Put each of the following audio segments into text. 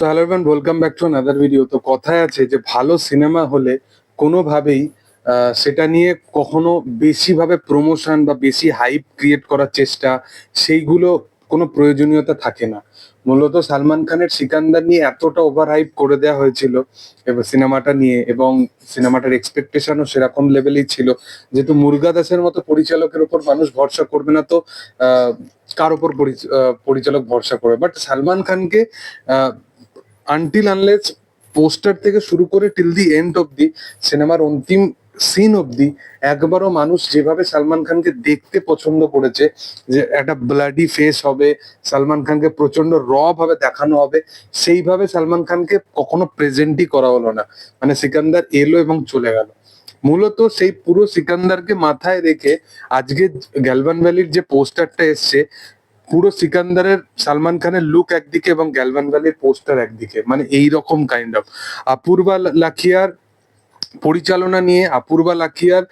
Hello everyone welcome back to another video তো কথায় আছে যে ভালো সিনেমা হলে কোনোভাবেই সেটা নিয়ে কখনো বেশিভাবে প্রমোশন বা বেশি হাইপ ক্রিয়েট করার চেষ্টা সেইগুলো কোনো প্রয়োজনীয়তা থাকে না। মূলত সালমান খানের সিকান্দার নিয়ে এতটা ওভার হাইপ করে দেওয়া হয়েছিল এবার সিনেমাটা নিয়ে এবং সিনেমাটার এক্সপেকটেশনও সেরকম লেভেলেই ছিল যেহেতু মুরগা দাসের মতো পরিচালকের উপর মানুষ ভরসা করবে না তো কার ওপর পরি- আহ, পরিচালক ভরসা করবে? বাট সালমান খানকে আনটিল আনলেস পোস্টার থেকে শুরু করে টিল দি এন্ড অব্দি সিনেমার অন্তিম সিন অব্দি একবারও মানুষ যেভাবে সালমান খানকে দেখতে পছন্দ করেছে, যে একটা ব্লাডি ফেস হবে, সালমান খানকে প্রচণ্ড র ভাবে দেখানো হবে, সেইভাবে সালমান খানকে কখনো প্রেজেন্টই করা হলো না। মানে সিকান্দার এলো এবং চলে গেল। মূলত সেই পুরো সিকান্দারকে মাথায় রেখে আজকে গ্যালভান ভ্যালির যে পোস্টারটা এসছে পুরো সিকান্দারের সালমান খানের লুক একদিকে এবং গ্যালভান ভ্যালির পোস্টার একদিকে। মানে এই রকম কাইন্ড অফ অপূর্বা লাখিয়ার পরিচালনা নিয়ে, অপূর্বা লাখিয়ার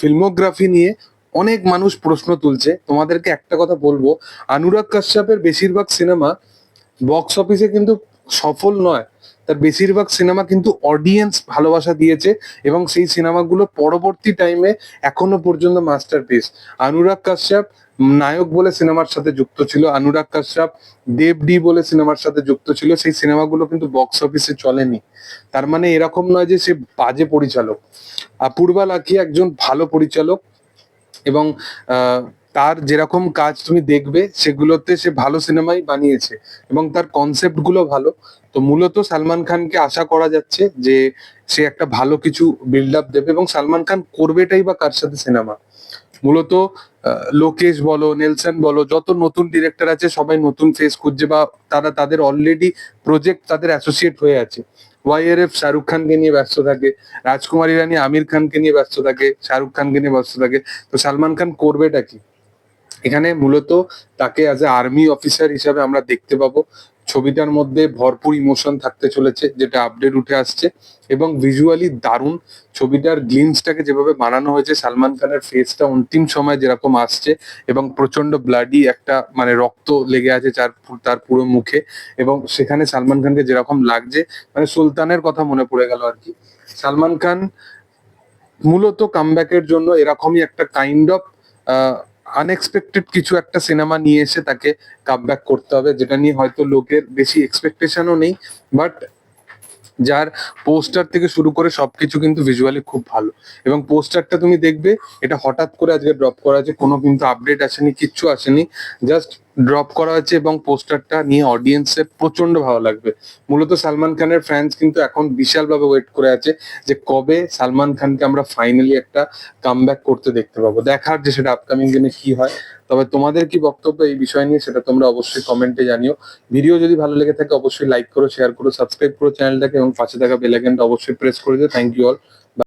ফিল্মোগ্রাফি নিয়ে অনেক মানুষ প্রশ্ন তুলছে। তোমাদেরকে একটা কথা বলব, অনুরাগ কাশ্যপের বেশিরভাগ সিনেমা বক্স অফিসে কিন্তু সফল নয়, তার বেশিরভাগ সিনেমা কিন্তু অডিয়েন্স ভালোবাসা দিয়েছে এবং সেই সিনেমাগুলো পরবর্তী টাইমে এখনও পর্যন্ত মাস্টারপিস অনুরাগ কাশ্যপ নায়ক বলে সিনেমার সাথে যুক্ত ছিল, অনুরাগ কাশ্যপ দেব ডি বলে সিনেমার সাথে যুক্ত ছিল, সেই সিনেমাগুলো কিন্তু বক্স অফিসে চলেনি। তার মানে এরকম নয় যে সে বাজে পরিচালক। অপূর্বা লাকি একজন ভালো পরিচালক এবং তার যেরকম কাজ তুমি দেখবে, সেগুলোতে সে ভালো সিনেমাই বানিয়েছে এবং তার কনসেপ্টগুলো ভালো। তো মূলত সালমান খানকে আশা করা যাচ্ছে যে সে একটা ভালো কিছু বিল্ড আপ দেবে এবং সালমান খান করবেটাই বা কার সাথে সিনেমা। মূলত লোকেশ বলো, নেলসন বলো, যত নতুন ডিরেক্টর আছে, সবাই নতুন ফেস খুঁজছে বা তারা তাদের অলরেডি প্রজেক্ট তাদের অ্যাসোসিয়েট হয়ে আছে। ওয়াইআরএফ শাহরুখ খানকে নিয়ে ব্যস্ত থাকে, রাজকুমার ইরানি আমির খানকে নিয়ে ব্যস্ত থাকে, শাহরুখ খানকে নিয়ে ব্যস্ত থাকে। তো সালমান খান করবেটা কি? এখানে মূলত তাকে অ্যাজ এ আর্মি অফিসার হিসাবে আমরা দেখতে পাবো। ছবিটার মধ্যে ভরপুর ইমোশন থাকতে চলেছে, যেটা আপডেট উঠে আসছে এবং ভিজুয়ালি দারুণ ছবিটার গ্লিমসটাকে যেভাবে বানানো হয়েছে, সালমান খানের ফেসটা অন্তিম সময় যেরকম আসছে এবং প্রচণ্ড ব্লাডি একটা মানে রক্ত লেগে আছে তার তার পুরো মুখে এবং সেখানে সালমান খানকে যেরকম লাগছে মানে সুলতানের কথা মনে পড়ে গেল আর কি। সালমান খান মূলত কামব্যাকের জন্য এরকমই একটা কাইন্ড অফ আনএক্সপেক্টেড কিছু একটা সিনেমা নিয়ে এসে তাকে কামব্যাক করতে হবে, যেটা নিয়ে হয়তো লোকের বেশি এক্সপেকটেশনও নেই বাট যার পোস্টার থেকে শুরু করে সবকিছু কিন্তু ভিজুয়ালি খুব ভালো। এবং পোস্টারটা তুমি দেখবে, এটা হঠাৎ করে আজকে ড্রপ করা আছে, কোনো কিন্তু আপডেট আসেনি, কিচ্ছু আসেনি জাস্ট ড্রপ করা হয়েছে এবং পোস্টারটা নিয়ে অডিয়েন্সের প্রচণ্ড ভালো লাগবে। মূলত সালমান খানের ফ্যান্স কিন্তু এখন বিশালভাবে ওয়েট করে আছে যে কবে সালমান খানকে আমরা ফাইনালি একটা কামব্যাক করতে দেখতে পাবো। দেখার যে সেটা আপকামিং দিনে কি হয়। তবে তোমাদের কি বক্তব্য এই বিষয় নিয়ে সেটা তোমরা অবশ্যই কমেন্টে জানিও। ভিডিও যদি ভালো লেগে থাকে অবশ্যই লাইক করো শেয়ার করো সাবস্ক্রাইব করো চ্যানেলটাকে এবং পাশে থাকা বেল অবশ্যই প্রেস করে দিও। Thank you all